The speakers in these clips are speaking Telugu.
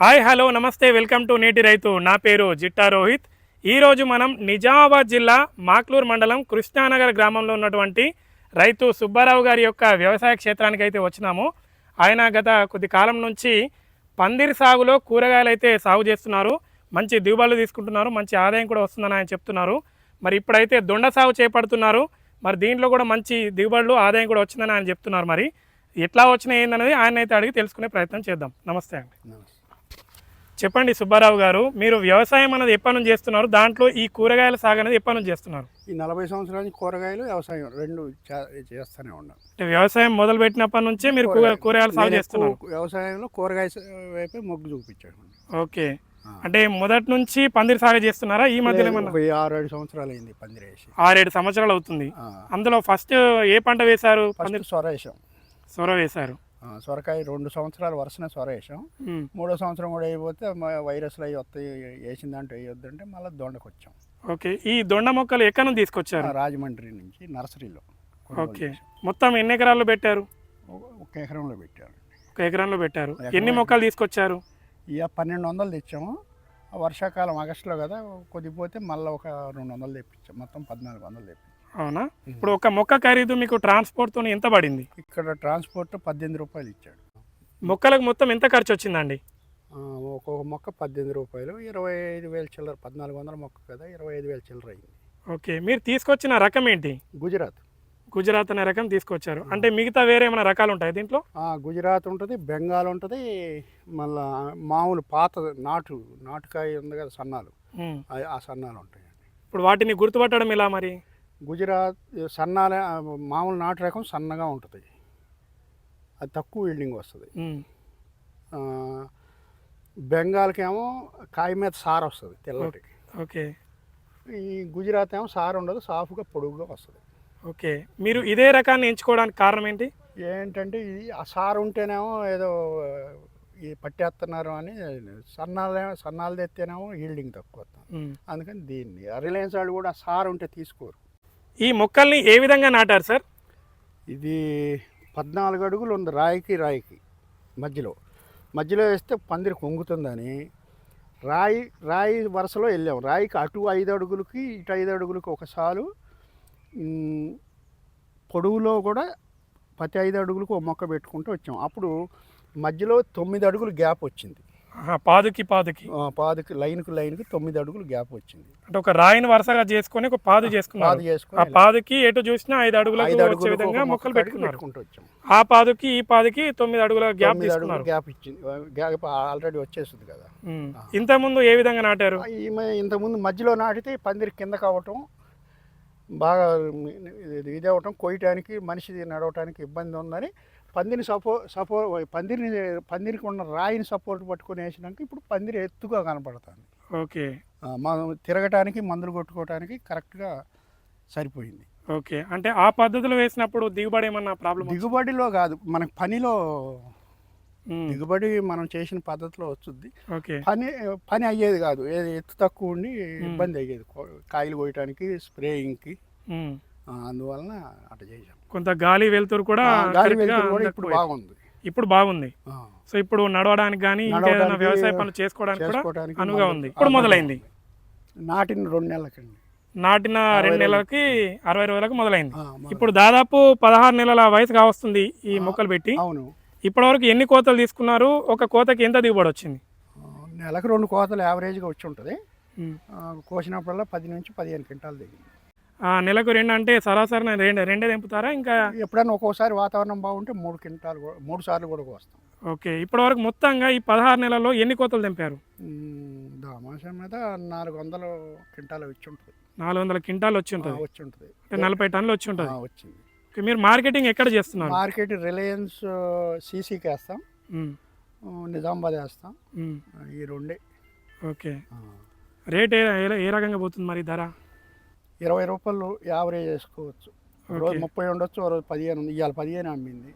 హాయ్ హలో నమస్తే వెల్కమ్ టు నేటి రైతు. నా పేరు జిట్టా రోహిత్. ఈరోజు మనం నిజామాబాద్ జిల్లా మాక్లూర్ మండలం కృష్ణానగర్ గ్రామంలో ఉన్నటువంటి రైతు సుబ్బారావు గారి యొక్క వ్యవసాయ క్షేత్రానికి అయితే వచ్చినాము. ఆయన గత కొద్ది కాలం నుంచి పందిరి సాగులో కూరగాయలు అయితే సాగు చేస్తున్నారు. మంచి దిగుబడులు తీసుకుంటున్నారు. మంచి ఆదాయం కూడా వస్తుందని ఆయన చెప్తున్నారు. మరి ఇప్పుడైతే దొండ సాగు చేపడుతున్నారు. మరి దీంట్లో కూడా మంచి దిగుబడులు ఆదాయం కూడా వచ్చిందని ఆయన చెప్తున్నారు. మరి ఎట్లా వచ్చినాయి ఏందనేది ఆయన అయితే అడిగి తెలుసుకునే ప్రయత్నం చేద్దాం. నమస్తే అండి. చెప్పండి సుబ్బారావు గారు మీరు వ్యవసాయం అనేది ఎప్పటి నుంచి చేస్తున్నారు? దాంట్లో ఈ కూరగాయల సాగు అనేది ఎప్పటి నుంచి చేస్తున్నారు? ఈ నలభై సంవత్సరాల నుంచి కూరగాయలు వ్యవసాయం రెండు చేస్తూనే ఉన్నాం. అంటే వ్యవసాయం మొదలు పెట్టినప్పటి నుంచే మీరు కూరగాయల. సాగు నేను చేస్తున్నారు. వ్యవసాయంలో కూరగాయ వైపే మొగ్గు చూపించాను. ఓకే. అంటే మొదటి నుంచి పందిరి సాగు చేస్తున్నారా? ఈ మధ్యలో ఆరు ఏడు సంవత్సరాలు అయింది పందిరేసి ఆరేడు సంవత్సరాలు అవుతుంది. అందులో ఫస్ట్ ఏ పంట వేశారు? పందిరి సొర వేసాం. సొర వేశారు. సొరకాయ రెండు సంవత్సరాలు వరుసనే సొర వేసాం. మూడో సంవత్సరం కూడా అయిపోతే వైరస్లు అవి వస్తాయి వేసిన దాంట్లో వేయొద్దంటే మళ్ళీ దొండకు వచ్చాం. ఓకే. ఈ దొండ మొక్కలు ఎక్కడ నుంచి తీసుకొచ్చారు? రాజమండ్రి నుంచి నర్సరీలో ఓకే. మొత్తం ఎన్ని ఎకరాల్లో పెట్టారు? ఒక- ఎకరంలో పెట్టారు. ఒక ఎకరంలో పెట్టారు. ఎన్ని మొక్కలు తీసుకొచ్చారు? ఇక పన్నెండు వందలు తెచ్చాము. వర్షాకాలం ఆగస్టులో కదా కొద్దిపోతే మళ్ళీ ఒక రెండు వందలు తెప్పించాం. మొత్తం పద్నాలుగు వందలు తెప్పించాం. అవునా? ఇప్పుడు ఒక మొక్క ఖరీదు మీకు ట్రాన్స్పోర్ట్తో ఎంత పడింది? ఇక్కడ ట్రాన్స్పోర్ట్ పద్దెనిమిది రూపాయలు ఇచ్చాడు. మొక్కలకు మొత్తం ఎంత ఖర్చు వచ్చిందండి? ఒక్కొక్క మొక్క పద్దెనిమిది రూపాయలు ఇరవై ఐదు వేల చిల్లర పద్నాలుగు వందల మొక్క కదా ఇరవై ఐదు వేల చిల్లర అయింది. ఓకే మీరు తీసుకొచ్చిన రకం ఏంటి? గుజరాత్. గుజరాత్ అనే రకం తీసుకొచ్చారు. అంటే మిగతా వేరే ఏమైనా రకాలు ఉంటాయి దీంట్లో? గుజరాత్ ఉంటుంది బెంగాల్ ఉంటుంది మళ్ళా మామూలు పాత నాటు నాటుకాయ ఉంది కదా సన్నాలు. ఆ సన్నాలు ఉంటాయి ఇప్పుడు వాటిని గుర్తుపట్టడం ఎలా మరి? గుజరాత్ సన్నాల మామూలు నాటు రకం సన్నగా ఉంటుంది. అది తక్కువ బిల్డింగ్ వస్తుంది. బెంగాల్కి ఏమో కాయ మీద సార్ వస్తుంది తెల్లటి ఓకే. ఈ గుజరాత్ ఏమో సార్ ఉండదు సాఫ్గా పొడుగుగా వస్తుంది. ఓకే. మీరు ఇదే రకాన్ని ఎంచుకోవడానికి కారణం ఏంటి? ఏంటంటే ఇది ఆ సార్ ఉంటేనేమో ఏదో ఈ పట్టేస్తున్నారు అని సన్నాలు సన్నాలు తెత్తేనేమో ఈల్డింగ్ తక్కువ. అందుకని దీన్ని రిలయన్స్ వాళ్ళు కూడా సార్ ఉంటే తీసుకోరు. ఈ మొక్కల్ని ఏ విధంగా నాటారు సార్? ఇది పద్నాలుగు అడుగులు ఉంది రాయికి రాయికి మధ్యలో. మధ్యలో వేస్తే పందిరి కొంగుతుందని. రాయి రాయి వరుసలో వెళ్ళాం. రాయికి అటు ఐదు అడుగులకి ఇటు ఐదు అడుగులకి ఒకసారి పొడవులో కూడా ప్రతి ఐదు అడుగులకు ఒక మొక్క పెట్టుకుంటూ వచ్చాం. అప్పుడు మధ్యలో తొమ్మిది అడుగులు గ్యాప్ వచ్చింది. పాదుకి పాదుకి. పాదుకి లైన్కి లైన్కి తొమ్మిది అడుగులు గ్యాప్ వచ్చింది. అంటే ఒక రాయిని వరుసగా చేసుకొని ఒక పాదు చేసుకున్నారు. పాదు చేసుకొని ఆ పాదుకి ఎటు చూసినా ఐదు అడుగులకు ఐదు వచ్చే విధంగా మొక్క మొక్కలు పెట్టుకున్నారు. వచ్చాం. ఆ పాదుకి ఈ పాదుకి తొమ్మిది అడుగుల గ్యాప్ అడుగులు తీసుకున్నారు. గ్యాప్ ఇచ్చింది. గ్యాప్ ఆల్రెడీ వచ్చేస్తుంది కదా. ఇంత ముందు ఏ విధంగా నాటారు? ఈమె ఇంతకుముందు మధ్యలో నాటితే పందిరి కింద కావటం బాగా ఇది అవ్వటం కొయ్యటానికి మనిషి నడవటానికి ఇబ్బంది ఉందని పందిరిని సపో సపో పందిరిని పందిరికి ఉన్న రాయిని సపోర్ట్ పట్టుకొని వేసినాక ఇప్పుడు పందిరి ఎత్తుగా కనపడుతుంది. ఓకే. మనం తిరగటానికి మందులు కొట్టుకోవటానికి కరెక్ట్గా సరిపోయింది. ఓకే. అంటే ఆ పద్ధతిలో వేసినప్పుడు దిగుబడి ఏమన్నా ప్రాబ్లం దిగుబడిలో కాదు. మనకు పనిలో దిగుబడి మనం చేసిన పద్ధతిలో వస్తుంది. ఓకే. పని పని అయ్యేది కాదు. ఏది ఎత్తు తక్కువ ఉండి ఇబ్బంది అయ్యేది. కాయలు కోయటానికి స్ప్రేయింగ్కి. అందువలన అట్లా చేసాం కొంత గాలి వెలుతురు కూడా గాలి వెలుతురు కూడా ఇప్పుడు. బాగుంది. ఇప్పుడు బాగుంది. సో ఇప్పుడు నడవడానికి కానీ వ్యవసాయ పనులు చేసుకోవడానికి కూడా అనువుగా ఉంది. ఇప్పుడు మొదలైంది. నాటిన రెండు నెలలకండి. నాటిన రెండు. నెలలకి అరవై రోజులకు మొదలైంది. ఇప్పుడు దాదాపు పదహారు నెలల వయసు కావస్తుంది ఈ మొక్కలు పెట్టి. అవును. ఇప్పటివరకు ఎన్ని కోతలు తీసుకున్నారు? ఒక కోతకి ఎంత దిగుబడి వచ్చింది? నెలకు రెండు కోతలు యావరేజ్గా వచ్చి ఉంటుంది. కోసినప్పుడల్లా పది నుంచి పదిహేను క్వింటాలు దిగింది. నెలకు రెండు అంటే సరాసరి రెండు రెండే దింపుతారా ఇంకా ఎప్పుడైనా ఒక్కోసారి వాతావరణం బాగుంటే మూడు క్వింటాలు కూడా- మూడు సార్లు కూడా కోస్తాం. ఓకే ఇప్పటివరకు మొత్తంగా ఈ పదహారు నెలల్లో ఎన్ని కోతలు దింపారు ఉమ్, దామాషం మీద నాలుగు వందల క్వింటాలు వచ్చి ఉంటుంది. నాలుగు వందల క్వింటాల్ వచ్చి ఉంటుంది. వచ్చి ఉంటుంది. అంటే నలభై టన్నులు వచ్చి ఉంటుంది. వచ్చింది ఓకే, మీరు మార్కెటింగ్ ఎక్కడ చేస్తున్నారు? మార్కెట్ రిలయన్స్ సీసీకి వేస్తాం. నిజామాబాద్ వేస్తాం. ఈ రెండే. ఓకే. రేట్ ఏ- ఏ రకంగా పోతుంది మరి ధర? ఇరవై రూపాయలు యావరేజ్ వేసుకోవచ్చు ఒక రోజు. ముప్పై ఉండొచ్చు ఒక రోజు పదిహేను ఉంది. ఇవాళ పదిహేను అమ్మింది.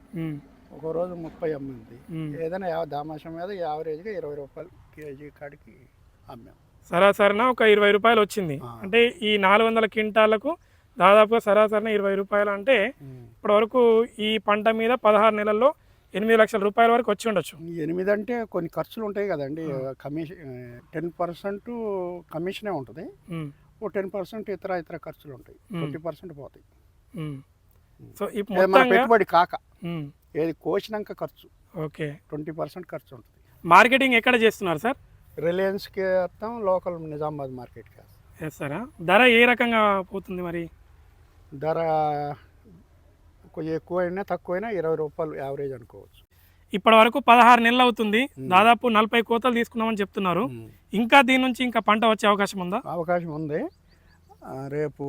ఒక రోజు ముప్పై అమ్మింది. ఏదైనా దామాషం మీద యావరేజ్గా ఇరవై రూపాయలు కేజీ కాడికి అమ్మాం. సరాసరిన ఒక ఇరవై రూపాయలు వచ్చింది. అంటే ఈ నాలుగు వందల క్వింటాలకు దాదాపుగా సరాసరిన ఇరవై రూపాయలు అంటే ఇప్పటివరకు ఈ పంట మీద పదహారు నెలల్లో ఎనిమిది లక్షల రూపాయల వరకు వచ్చి ఉండొచ్చు. ఎనిమిది అంటే కొన్ని ఖర్చులు ఉంటాయి కదండి. కమిషన్ టెన్ పర్సెంట్ కమిషనే ఉంటుంది. ఓ టెన్ పర్సెంట్ ఇతర ఇతర ఖర్చులు ఉంటాయి. ట్వంటీ పర్సెంట్ పోతాయి. సో ఇది మన పెట్టుబడి కాక ఏది కోసినాక ఖర్చు. ఓకే. ట్వంటీ పర్సెంట్ ఖర్చు ఉంటుంది మార్కెటింగ్ ఎక్కడ చేస్తున్నారు సార్? రిలయన్స్కి వేస్తాం లోకల్ నిజామాబాద్ మార్కెట్కి వేస్తారా ధర ఏ రకంగా పోతుంది మరి? ధర కొంచెం ఎక్కువైనా తక్కువైనా ఇరవై రూపాయలు యావరేజ్ అనుకోవచ్చు. ఇప్పటి వరకు పదహారు నెలలు అవుతుంది. దాదాపు నలభై కోతలు తీసుకున్నామని చెప్తున్నారు. ఇంకా దీని నుంచి ఇంకా పంట వచ్చే అవకాశం ఉందా? అవకాశం ఉంది. రేపు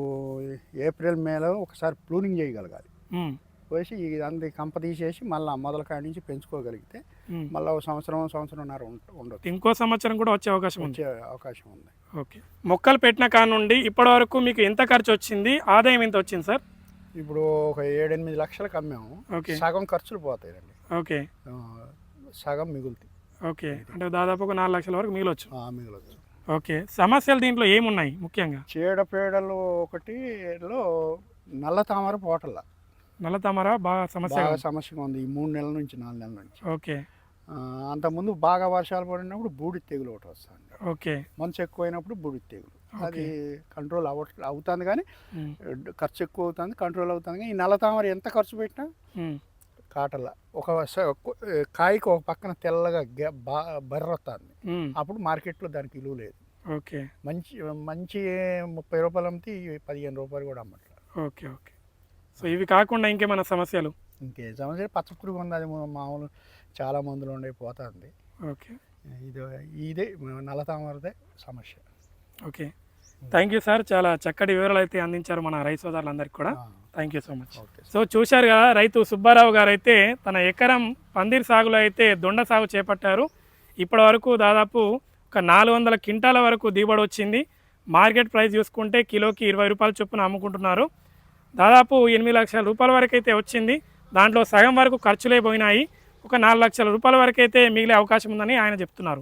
ఏప్రిల్ మేలో ఒకసారి ప్రూనింగ్ చేయగలగాలి. వేసి అంది కంప తీసేసి మళ్ళీ మొదల కాడి నుంచి పెంచుకోగలిగితే. మళ్ళీ ఒక సంవత్సరం సంవత్సరంన్నర ఉండ- ఉండొచ్చు. ఇంకో సంవత్సరం కూడా వచ్చే అవకాశం ఉంది. వచ్చే అవకాశం ఉంది. ఓకే. మొక్కలు పెట్టిన కాడ నుండి ఇప్పటి వరకు మీకు ఎంత ఖర్చు వచ్చింది? ఆదాయం ఎంత వచ్చింది సార్? ఇప్పుడు ఒక ఏడెనిమిది లక్షలకు అమ్మాము. ఓకే. సగం ఖర్చులు పోతాయండి ఓకే. సగం మిగులుతాయి. ఓకే. అంటే దాదాపు ఒక నాలుగు లక్షల వరకు మిగిలొచ్చు. ఆ, మిగలొచ్చు. ఓకే. సమస్యలు దీంట్లో ఏమున్నాయి ముఖ్యంగా? చీడపీడలు ఒకటిలో నల్ల తామర పోటల. నల్ల తామర బాగా సమస్య సమస్యగా ఉంది ఈ మూడు నెలల నుంచి నాలుగు నెలల నుంచి. ఓకే. అంతకుముందు బాగా వర్షాలు పడినప్పుడు బూడి తెగులు ఒకటి వస్తుంది ఓకే. మంచు ఎక్కువైనప్పుడు బూడి తెగులు. అది కంట్రోల్ అవ అవుతుంది కానీ ఖర్చు ఎక్కువ అవుతుంది కంట్రోల్ అవుతుంది కానీ ఈ నల్ల తామర ఎంత ఖర్చు పెట్టినా కాటల ఒక కాయకి ఒక పక్కన తెల్లగా గె- బా బర్ర వస్తుంది ఉమ్, అప్పుడు మార్కెట్లో దానికి విలువ లేదు. ఓకే. మంచి మంచి ముప్పై రూపాయలు అమ్మితే పదిహేను రూపాయలు కూడా అమ్మట్లేదు ఓకే ఓకే. సో ఇవి కాకుండా ఇంకేమైనా సమస్యలు? ఇంకే సమస్య పచ్చ పురుగు ఉంది అది మామూలు చాలా మందులు ఉండే పోతుంది. ఓకే. ఇది ఇదే నల్ల తామరదే సమస్య. ఓకే. Thank you sir. చాలా చక్కటి వివరాలు అయితే అందించారు మన రైతు సోదరులందరికీ కూడా. Thank you so much. So చూశారు కదా రైతు సుబ్బారావు గారు అయితే తన ఎకరం పందిర్ సాగులో అయితే దొండ సాగు చేపట్టారు. ఇప్పటి వరకు దాదాపు ఒక నాలుగు వందల క్వింటాల వరకు దిగుబడి వచ్చింది. మార్కెట్ ప్రైస్ చూసుకుంటే కిలోకి ఇరవై రూపాయల చొప్పున అమ్ముకుంటున్నారు. దాదాపు ఎనిమిది లక్షల రూపాయల వరకు అయితే వచ్చింది. దాంట్లో సగం వరకు ఖర్చులే పోయినాయి. ఒక నాలుగు లక్షల రూపాయల వరకు అయితే మిగిలే అవకాశం ఉందని ఆయన చెప్తున్నారు.